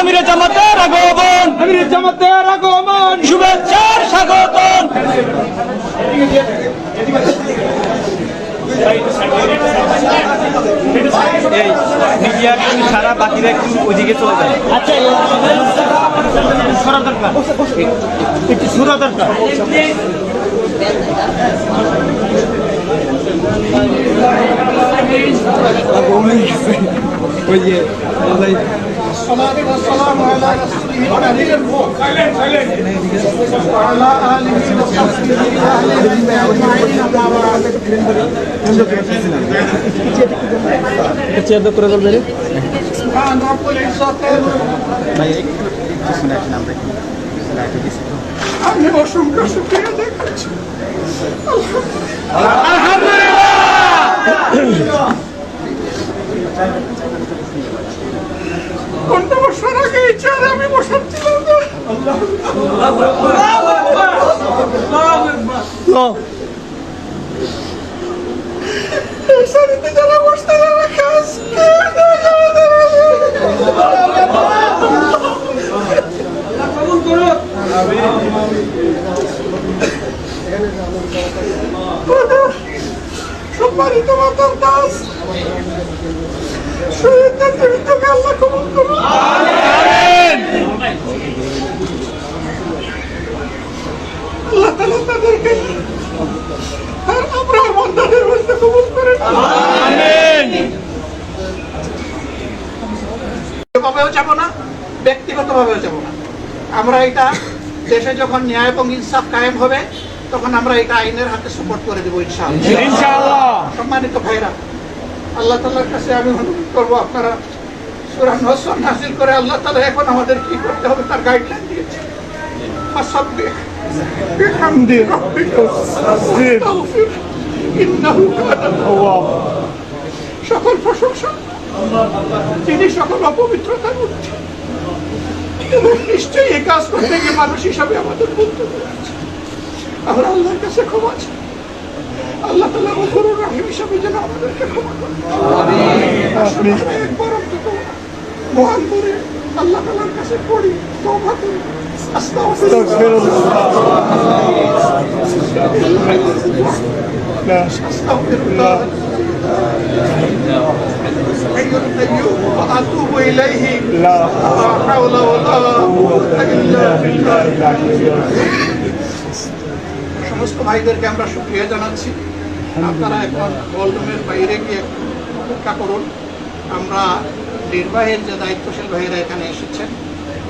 আমির জামাতের আগমন। আমির জামাতের আগমন। শুভেচ্ছার স্বাগতম। এই মিডিয়ার একটু সারা বাকিরা একটু ওইদিকে চলে যায় আচ্ছা সরা দরকার। একটু সুরা দরকার الصلاة والسلام على رسوله الكريم وعلى آله وصحبه أهل البيت أجمعين أما بعد سبحان رب العزة আমি অসংখ্য শুক্রিয়া আদায় এই শাড়িতে যারা বসতে যারা খাস সম্মানিত মাতার দাস শহীদদের জীবিতকে আল্লাহ কবুল করুন আল্লাহ তালা তাদেরকে আর আমরা মন্দাদের মধ্যে কবুল করেন দলগতভাবেও যাব না ব্যক্তিগতভাবেও যাব না। আমরা এটা দেশে যখন ন্যায় এবং ইনসাফ কায়েম হবে তখন আমরা এটা আইনের হাতে সুপোর্ট করে দেবো ইনশাআল্লাহ। সম্মানিত ভাইরা আল্লাহ তালার কাছে আমি অনুরোধ করব আপনারা সুরান হসন হাসিল করে আল্লাহ তালা এখন আমাদের কি করতে হবে তার গাইডলাইন দিয়েছে সকল প্রশংসা তিনি সকল অপবিত্রতার এবং নিশ্চয়ই এই কাজ করতে গিয়ে মানুষ হিসাবে আমাদের আছে। আমরা আল্লাহর কাছে ক্ষমা চাই। আল্লাহ তালা গফুরুর রহিম হিসাবে যেন আমাদেরকে ক্ষমা করে আসলে আমরা একবার অন্তত মহান করে আল্লাহ তালার কাছে পড়ি তওবা করি। আস্তাগফিরুল্লাহ। حي القيوم واتوب اليه لا حول ولا قوه الا بالله সমস্ত ভাইদেরকে আমরা শুক্রিয়া জানাচ্ছি আপনারা এখন বলরুমের বাইরে গিয়ে অপেক্ষা করুন আমরা নির্বাহের যে দায়িত্বশীল ভাইরা এখানে এসেছেন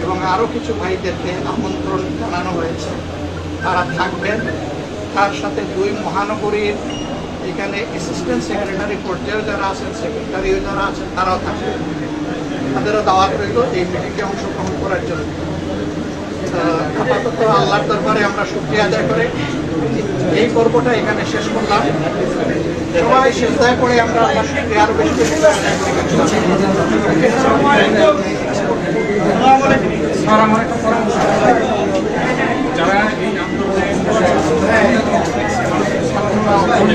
এবং আরও কিছু ভাইদেরকে আমন্ত্রণ জানানো হয়েছে তারা থাকবেন তার সাথে দুই মহানগরীর এখানে অ্যাসিস্ট্যান্ট সেক্রেটারি পর্যায়ে যারা আছেন সেক্রেটারি যারা আছেন, তারাও থাকবেন। তাদেরও দাওয়াত রইল এই মিটিংয়ে অংশগ্রহণ করার জন্য। আপাতত আল্লাহর দরবারে আমরা শুক্রিয়া আদায় করে। এই পর্বটা এখানে শেষ করলাম। সবাই শেষদায় করে আমরা আল্লাহ শুক্রিয়া আরও বেশি বেশি করে আদায় করি। যারা এই আন্দোলনে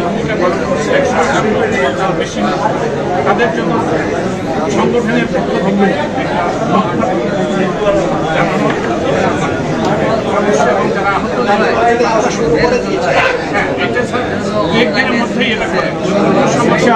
ভূমিকা পালন করছে একশো আটাত্তর বেশি মানুষ। তাদের জন্য সংগঠনের পক্ষ সমস্যা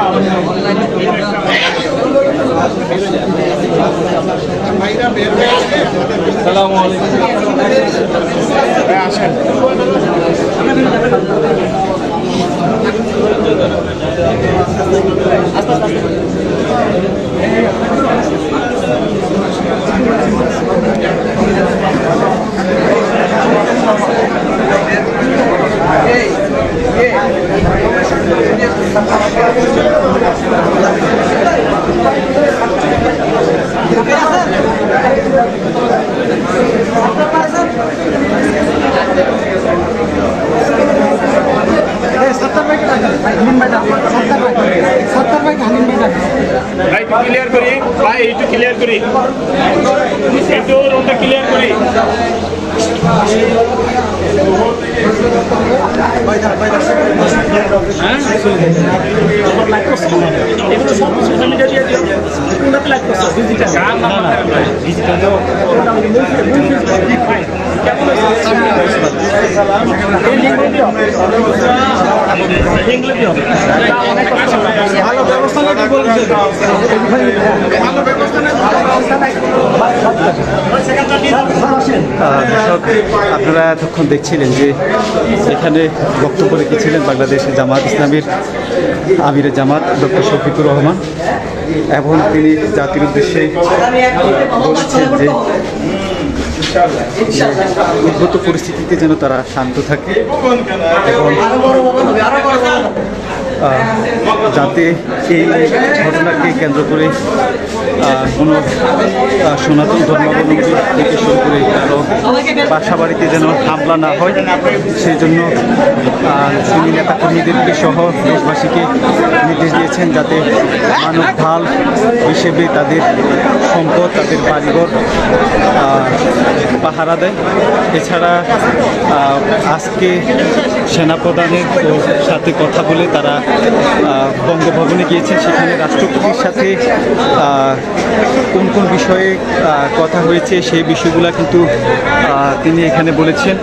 হয়ে আমাদের রাইট করি। ভাই একটু ক্লিয়ার করি। একটু রুমটা ক্লিয়ার করি। আপনারা এতক্ষণ দেখছিলেন যে এখানে বক্তব্য রেখেছিলেন বাংলাদেশের জামাত ইসলামীর আমিরের জামাত ডক্টর শফিকুর রহমান। এবং তিনি জাতির উদ্দেশ্যে বলেছেন যে উদ্ভূত পরিস্থিতিতে যেন তারা শান্ত থাকে। এবং যাতে এই ঘটনাকে কেন্দ্র করে কোনো সনাতন ধর্মাবলম্বী থেকে শুরু করে কারও বাসা বাড়িতে যেন হামলা না হয়, সেই জন্য তিনি নেতাকর্মীদেরকে সহ দেশবাসীকে নির্দেশ দিয়েছেন যাতে মানব ঢাল হিসেবে তাদের সম্পদ, তাদের বাড়িঘর পাহারা দেয়। এছাড়া আজকে সেনাপ্রধানের সাথে কথা বলে তারা বঙ্গভবনে গিয়েছেন, সেখানে রাষ্ট্রপতির সাথে কোন কোন বিষয়ে কথা হয়েছে সেই বিষয়গুলো কিন্তু তিনি এখানে বলেছেন।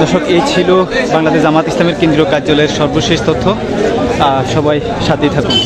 দর্শক, এই ছিল বাংলাদেশ জামাত ইসলামের কেন্দ্রীয় কার্যালয়ের সর্বশেষ তথ্য। সবাই সাথেই থাকুন।